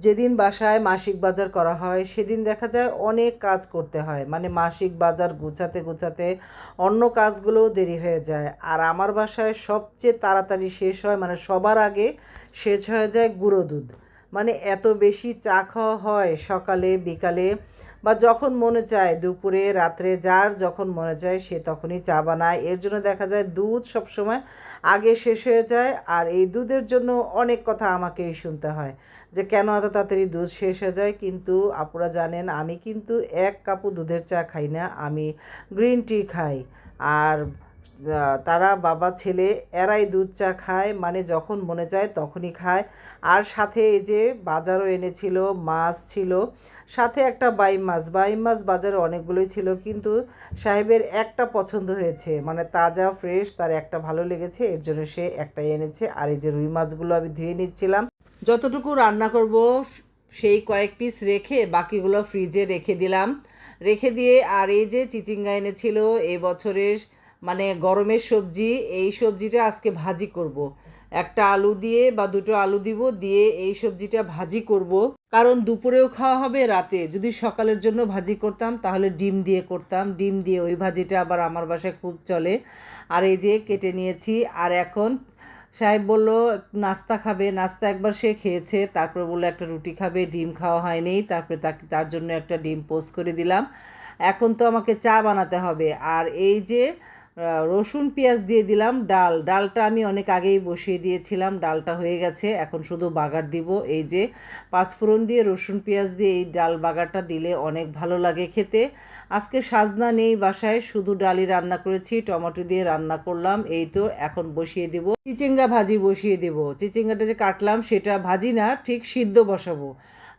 যেদিন বাসায় মাসিক বাজার করা হয়, সেদিন দেখা যায় অনেক কাজ করতে হয়। মানে মাসিক বাজার গুছাতে গুছাতে অন্য কাজগুলোও দেরি হয়ে যায়। আর আমার বাসায় সবচেয়ে তাড়াতাড়ি শেষ হয় মানে সবার আগে শেষ হয়ে যায় গুঁড়ো দুধ। মানে এত বেশি চা খাওয়া হয় সকালে, বিকালে বা যখন মনে চায় দুপুরে, রাত্রে যার যখন মনে চায় সে তখনই চা বানায়। এর জন্য দেখা যায় দুধ সবসময় আগে শেষ হয়ে যায় আর এই দুধের জন্য অনেক কথা আমাকেই শুনতে হয় যে কেন এত তাড়াতাড়ি দুধ শেষ হয়ে যায়? কিন্তু আপুরা জানেন, আমি কিন্তু এক কাপু দুধের চা খাই না, আমি গ্রিন টি খাই। আর তারা বাবা, ছেলে এরাই দুধ চা খায় মানে যখন মনে চায় তখনই খায়। আর সাথে এই যে বাজারও এনেছিল, মাছ ছিল, সাথে একটা বাইম মাছ। বাইম মাছ বাজারে অনেকগুলোই ছিল, কিন্তু সাহেবের একটা পছন্দ হয়েছে মানে তাজা ফ্রেশ তার একটা ভালো লেগেছে, এর জন্য সে একটাই এনেছে। আর এই যে রুই মাছগুলো আমি ধুয়ে নিচ্ছিলাম। যতটুকু রান্না করব, সেই কয়েক পিস রেখে বাকিগুলো ফ্রিজে রেখে দিলাম। রেখে দিয়ে আর এই যে চিচিঙ্গা এনেছিল এই বছরের মানে গরমের সবজি, এই সবজিটা আজকে ভাজি করব। একটা আলু দিয়ে বা দুটো আলু দিব, দিয়ে এই সবজিটা ভাজি করব। কারণ দুপুরেও খাওয়া হবে, রাতে। যদি সকালের জন্য ভাজি করতাম, তাহলে ডিম দিয়ে করতাম। ডিম দিয়ে ওই ভাজিটা আবার আমার বাসায় খুব চলে। আর এই যে কেটে নিয়েছি। আর এখন সাহেব বলল, নাস্তা খাবে। নাস্তা একবার সে খেয়েছে। তারপর বলল, একটা রুটি খাবে। ডিম খাওয়া হয়নি। তারপরে তাকে, তার জন্য একটা ডিম পোস্ট করে দিলাম। এখন তো আমাকে চা বানাতে হবে। আর এই যে রসুন, পেঁয়াজ দিয়ে দিলাম, ডাল। ডালটা আমি অনেক আগেই বসিয়ে দিয়েছিলাম, ডালটা হয়ে গেছে। এখন শুধু বাগার দিব। এই যে পাঁচফোড়ন দিয়ে রসুন, পেঁয়াজ দিয়ে এই ডাল বাগারটা দিলে অনেক ভালো লাগে খেতে। আজকে সাজনা নেই বাসায়, শুধু ডালই রান্না করেছি, টমেটো দিয়ে রান্না করলাম, এই তো এখন বসিয়ে দেব। চিচিঙ্গা ভাজি বসিয়ে দেব। চিচিঙ্গাটা যে কাটলাম, সেটা ভাজি না, ঠিক সিদ্ধ বসাবো।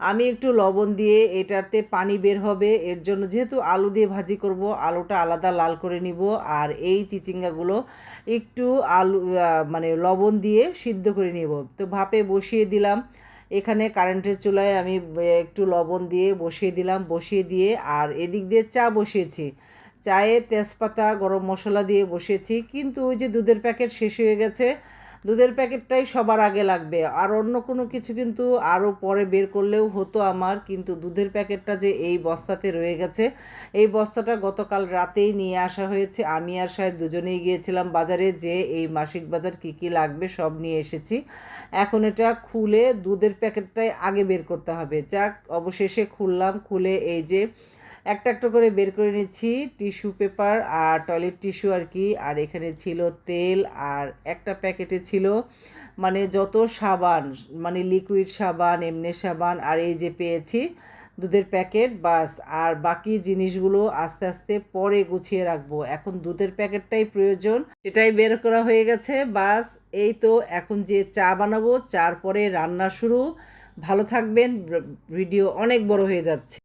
আমি একটু লবণ দিয়ে এটাতে পানি বের হবে। এর জন্য যেহেতু আলু দিয়ে ভাজি করব, আলুটা আলাদা লাল করে নিব আর এই চিচিঙ্গাগুলো একটু আলু মানে লবণ দিয়ে সিদ্ধ করে নিব। তো ভাপে বসিয়ে দিলাম। এখানে কারেন্টের চুলায় আমি একটু লবণ দিয়ে বসিয়ে দিলাম, বসিয়ে দিয়ে আর এদিক দিয়ে চা বসিয়েছি। চায়ে তেজপাতা, গরম মশলা দিয়ে বসিয়েছি। কিন্তু ওই যে দুধের প্যাকেট শেষ হয়ে গেছে দুধের প্যাকেটটাই সবার আগে লাগবে। আর অন্য কোনো কিছু কিন্তু আরও পরে বের করলেও হতো আমার, কিন্তু দুধের প্যাকেটটা যে এই বস্তাতে রয়ে গেছে, এই বস্তাটা গতকাল রাতেই নিয়ে আসা হয়েছে। আমি আর সাহেব দুজনেই গিয়েছিলাম বাজারে যে এই মাসিক বাজার কি কি লাগবে সব নিয়ে এসেছি। এখন এটা খুলে দুধের প্যাকেটটাই আগে বের করতে হবে। যাক, অবশেষে খুললাম, খুলে এই যে একটা একটা করে বের করে নিচ্ছি, টিস্যু পেপার আর টয়লেট টিস্যু আর কি। আর এখানে ছিল তেল আর একটা প্যাকেটে ছিল মানে যত সাবান মানে লিকুইড সাবান, এমনি সাবান আর এই যে পেয়েছি দুধের প্যাকেট, বাস। আর বাকি জিনিসগুলো আস্তে আস্তে পরে গুছিয়ে রাখব। এখন দুধের প্যাকেটটাই প্রয়োজন, সেটাই বের করা হয়ে গেছে, বাস। এই তো এখন যে চা বানাবো, চার পরে রান্না শুরু। ভালো থাকবেন, ভিডিও অনেক বড় হয়ে যাচ্ছে।